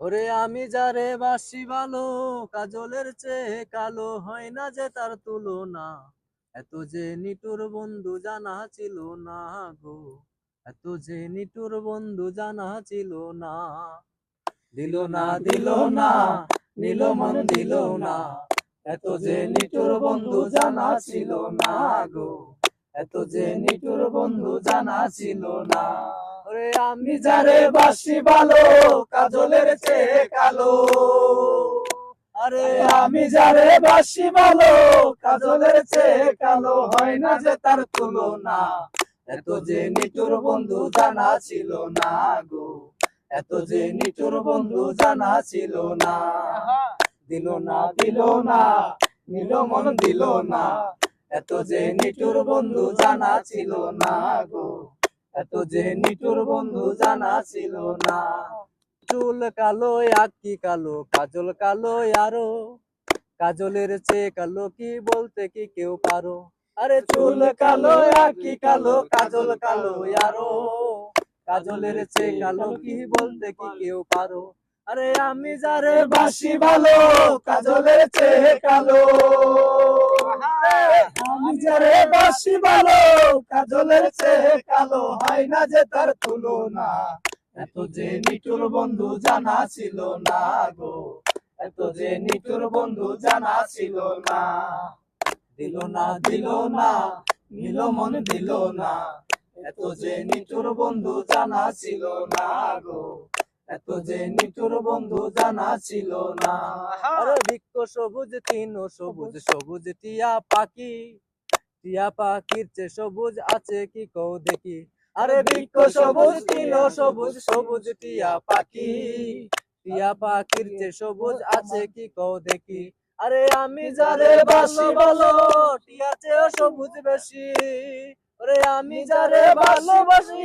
ওরে আমি যারে বাসি ভালো, কাজলের চেয়ে কালো হয় না যে তার তুলনা। এত যে নিটুর বন্ধু জানা ছিল না গো, এত যে নিটুর বন্ধু জানা ছিল না। দিল না দিল না, নিল মন দিল না, এত যে নিটুর বন্ধু জানা ছিল না গো, এত যে নিটুর বন্ধু জানা ছিল না। ওরে আমি যারে বাসি ভালো কাজলের চেয়ে কালো। আরে আমি যারে বাসি ভালো কাজলের চেয়ে কালো। হয় না যে তার তুলনা এত যে নিটুর বন্ধু জানা ছিল না গো। এত যে নিটুর বন্ধু জানা ছিল না। দিল না দিল না নিল মন দিল না। এত যে নিটুর বন্ধু জানা ছিল না গো। এত যে নিটুর বন্ধু জানা ছিল না। চুল কালো, আকি কালো, কাজল কালো আরও। কাজলের চেয়ে কালো কি বলতে কি কেউ পারো? আরে চুল কালো, আকি কালো, কাজল কালো আরও। কাজলের চেয়ে কালো কি বলতে কি কেউ পারো? আরে আমি যারে বাসি ভালো, কাজলের চেয়ে কালো। বাসি ভালো কাজলের চেয়ে কালো হয় না যে তার তুলনা? এত যে নিটুর বন্ধু জানা ছিল না গো এত যে নিটুর বন্ধু জানা ছিল না। দিল না দিল না নিল মন দিল না এত যে নিটুর বন্ধু জানা ছিল না গো এত যে নিটুর বন্ধু জানা ছিল না। আরে বৃক্ষ সবুজ তিন সবুজ সবুজ টিয়া পাখি। টিয়া পাখির চেয়ে সবুজ আছে কি কৌ দেখি? আরে বৃক্ষ সবুজ নীল সবুজ সবুজ টিয়া পাখি। টিয়া পাখির চেয়ে সবুজ আছে কি কও দেখি? আরে আমি যারে বাসি বলো টিয়া চেয়ে সবুজ বেশি। ওরে আমি যারে ভালোবাসি।